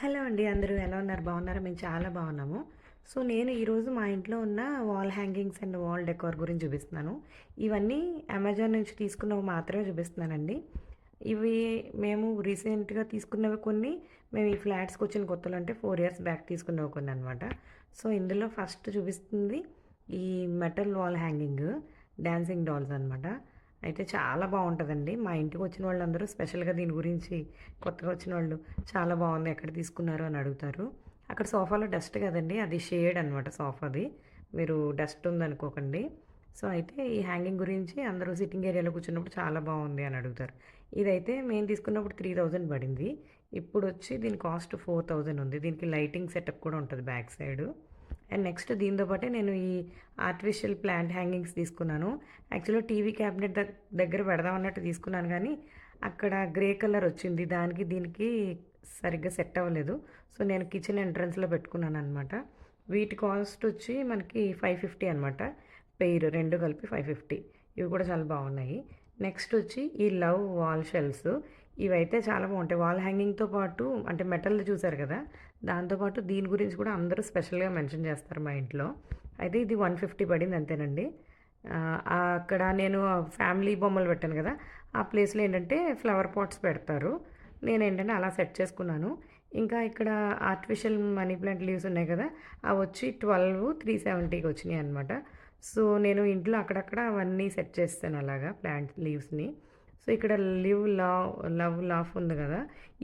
Hello అండి అందరూ ఎలా ఉన్నారు? బాగున్నారా? మేము చాలా బాగున్నాము. సో నేను ఈరోజు మా ఇంట్లో ఉన్న wall hangings and wall decor గురించి చూపిస్తున్నాను. ఇవన్నీ అమెజాన్ నుంచి తీసుకున్నవి మాత్రమే చూపిస్తున్నానండి. ఇవి మేము రీసెంట్గా తీసుకున్నవి కొన్ని మేము ఈ ఫ్లాట్స్కి వచ్చిన కొత్తలు అంటే ఫోర్ ఇయర్స్ బ్యాక్ తీసుకున్నవి కొన్ని అనమాట సో ఇందులో ఫస్ట్ చూపిస్తుంది ఈ metal wall hanging dancing dolls అనమాట అయితే చాలా బాగుంటుందండి. మా ఇంటికి వచ్చిన వాళ్ళందరూ స్పెషల్గా దీని గురించి కొత్తగా వచ్చిన వాళ్ళు చాలా బాగుంది ఎక్కడ తీసుకున్నారు అని అడుగుతారు. అక్కడ సోఫాలో డస్ట్ కదండి అది షేడ్ అనమాట సోఫాది. మీరు డస్ట్ ఉందనుకోకండి. సో అయితే ఈ హ్యాంగింగ్ గురించి అందరూ సిట్టింగ్ ఏరియాలో కూర్చున్నప్పుడు చాలా బాగుంది అని అడుగుతారు. ఇదైతే మేము తీసుకున్నప్పుడు త్రీ థౌజండ్ పడింది. ఇప్పుడు వచ్చి దీని కాస్ట్ ఫోర్ థౌజండ్ ఉంది. దీనికి లైటింగ్ సెటప్ కూడా ఉంటుంది బ్యాక్ సైడ్. అండ్ నెక్స్ట్ దీంతో పాటే నేను ఈ ఆర్టిఫిషియల్ ప్లాంట్ హ్యాంగింగ్స్ తీసుకున్నాను. యాక్చువల్గా టీవీ క్యాబినెట్ దగ్గర పెడదాం అన్నట్టు తీసుకున్నాను కానీ అక్కడ గ్రే కలర్ వచ్చింది. దానికి దీనికి సరిగ్గా సెట్ అవ్వలేదు. సో నేను కిచెన్ ఎంట్రన్స్లో పెట్టుకున్నాను అనమాట వీటి కాస్ట్ వచ్చి మనకి ఫైవ్ ఫిఫ్టీ అనమాట పెయిర్ రెండు కలిపి ఫైవ్ ఫిఫ్టీ. ఇవి కూడా చాలా బాగున్నాయి. నెక్స్ట్ వచ్చి ఈ లవ్ వాల్ షెల్స్. ఇవైతే చాలా బాగుంటాయి. వాల్ హ్యాంగింగ్తో పాటు అంటే మెటల్ చూసారు కదా? దాంతోపాటు దీని గురించి కూడా అందరూ స్పెషల్గా మెన్షన్ చేస్తారు మా ఇంట్లో. అయితే ఇది వన్ ఫిఫ్టీ పడింది అంతేనండి. అక్కడ నేను ఫ్యామిలీ బొమ్మలు పెట్టాను కదా? ఆ ప్లేస్లో ఏంటంటే ఫ్లవర్ పాట్స్ పెడతారు. నేను ఏంటంటే అలా సెట్ చేసుకున్నాను. ఇంకా ఇక్కడ ఆర్టిఫిషియల్ మనీ ప్లాంట్ లీవ్స్ ఉన్నాయి కదా? అవి వచ్చి ట్వెల్వ్ త్రీ సెవెంటీకి వచ్చినాయి అనమాట సో నేను ఇంట్లో అక్కడక్కడ అవన్నీ సెట్ చేస్తాను అలాగా ప్లాంట్ లీవ్స్ని. సో ఇక్కడ లివ్ లవ్ లవ్ లాఫ్ ఉంది కదా.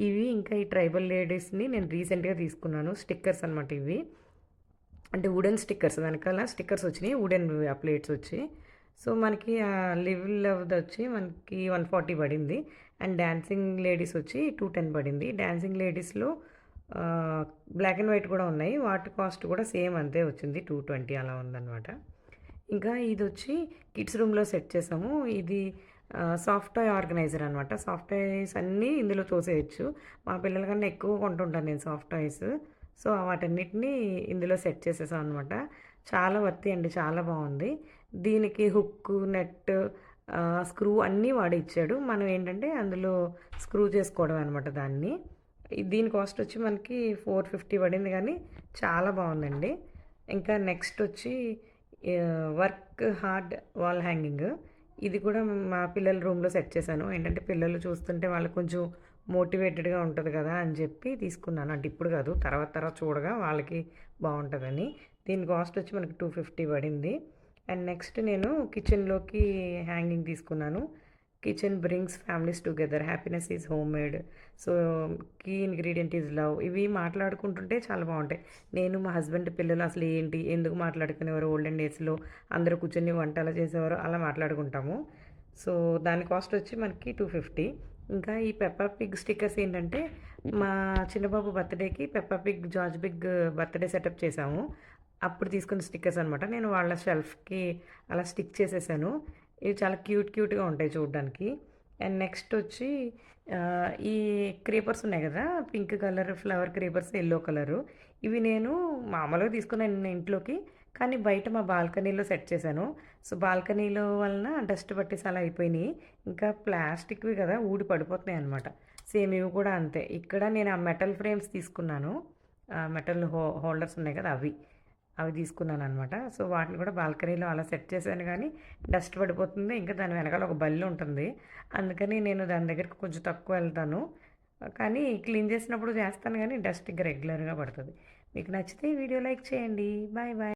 ఇవి ఇంకా ఈ ట్రైబల్ లేడీస్ని నేను రీసెంట్గా తీసుకున్నాను. స్టిక్కర్స్ అనమాట ఇవి. అంటే వుడెన్ స్టిక్కర్స్ వెనకాల స్టిక్కర్స్ వచ్చినాయి వుడెన్ ప్లేట్స్ వచ్చి. సో మనకి లివ్ లవ్ది వచ్చి మనకి వన్ ఫార్టీ పడింది. అండ్ డ్యాన్సింగ్ లేడీస్ వచ్చి టూ టెన్ పడింది. డ్యాన్సింగ్ లేడీస్లో బ్లాక్ అండ్ వైట్ కూడా ఉన్నాయి. వాటి కాస్ట్ కూడా సేమ్ అంతే వచ్చింది. టూ ట్వంటీ అలా ఉందన్నమాట. ఇంకా ఇది వచ్చి కిడ్స్ రూమ్లో సెట్ చేసాము. ఇది సాఫ్ట్వేర్ ఆర్గనైజర్ అనమాట సాఫ్ట్వేర్స్ అన్నీ ఇందులో తోసేయచ్చు. మా పిల్లల కన్నా ఎక్కువ కొంటుంటాను నేను సాఫ్ట్వేర్స్. సో వాటన్నిటిని ఇందులో సెట్ చేసేసాం అనమాట చాలా వర్తి అండి చాలా బాగుంది. దీనికి హుక్ నెట్ స్క్రూ అన్నీ వాడి ఇచ్చాడు మనం ఏంటంటే అందులో స్క్రూ చేసుకోవడం అనమాట దాన్ని. దీని కాస్ట్ వచ్చి మనకి ఫోర్ ఫిఫ్టీ పడింది కానీ చాలా బాగుందండి. ఇంకా నెక్స్ట్ వచ్చి వర్క్ హార్డ్ వాల్ హ్యాంగింగ్. ఇది కూడా మా పిల్లల రూమ్లో సెట్ చేశాను. ఏంటంటే పిల్లలు చూస్తుంటే వాళ్ళకి కొంచెం మోటివేటెడ్గా ఉంటుంది కదా అని చెప్పి తీసుకున్నాను. అంటే ఇప్పుడు కాదు తర్వాత తర్వాత చూడగా వాళ్ళకి బాగుంటుందని. దీని కాస్ట్ వచ్చి మనకి టూ ఫిఫ్టీ పడింది. అండ్ నెక్స్ట్ నేను కిచెన్లోకి హ్యాంగింగ్ తీసుకున్నాను. Kitchen brings families together happiness is home made so key ingredient is love ఇవి మాట్లాడుకుంటుంటే చాలా బాగుంటాయి. నేను మా హస్బెండ్ పిల్లలు అసలు ఏంటి? ఎందుకు మాట్లాడుకునేవారు? ఓల్డెన్ డేస్లో అందరూ కూర్చొని వంటలు చేసేవారు? అలా మాట్లాడుకుంటాము. సో దాని కాస్ట్ వచ్చి మనకి టూ ఫిఫ్టీ ఇంకా ఈ పెప్పా పిగ్ స్టిక్కర్స్ ఏంటంటే మా చిన్నబాబు బర్త్డేకి Peppa Pig George big birthday setup చేసాము అప్పుడు తీసుకున్న స్టిక్కర్స్ అనమాట నేను వాళ్ళ షెల్ఫ్కి అలా స్టిక్ చేసేసాను. ఇవి చాలా క్యూట్ క్యూట్గా ఉంటాయి చూడడానికి. అండ్ నెక్స్ట్ వచ్చి ఈ క్రీపర్స్ ఉన్నాయి కదా pink colour flower creepers yellow colour. ఇవి నేను మామూలుగా తీసుకున్నాను ఇంట్లోకి కానీ బయట మా బాల్కనీలో సెట్ చేశాను. సో బాల్కనీలో వలన డస్ట్ పట్టేసి అలా అయిపోయినాయి. ఇంకా ప్లాస్టిక్వి కదా ఊడి పడిపోతున్నాయి అనమాట సేమ్ ఇవి కూడా అంతే. ఇక్కడ నేను ఆ మెటల్ ఫ్రేమ్స్ తీసుకున్నాను. మెటల్ హో హోల్డర్స్ ఉన్నాయి కదా అవి. అవి తీసుకున్నాను అనమాట సో వాటిని కూడా బాల్కనీలో అలా సెట్ చేశాను కానీ డస్ట్ పడిపోతుంది. ఇంకా దాని వెనకాల ఒక బల్లి ఉంటుంది. అందుకని నేను దాని దగ్గరికి కొంచెం తక్కువ వెళ్తాను. కానీ క్లీన్ చేసినప్పుడు చేస్తాను కానీ డస్ట్ ఇంకా రెగ్యులర్గా పడుతుంది. మీకు నచ్చితే వీడియో లైక్ చేయండి. Bye bye.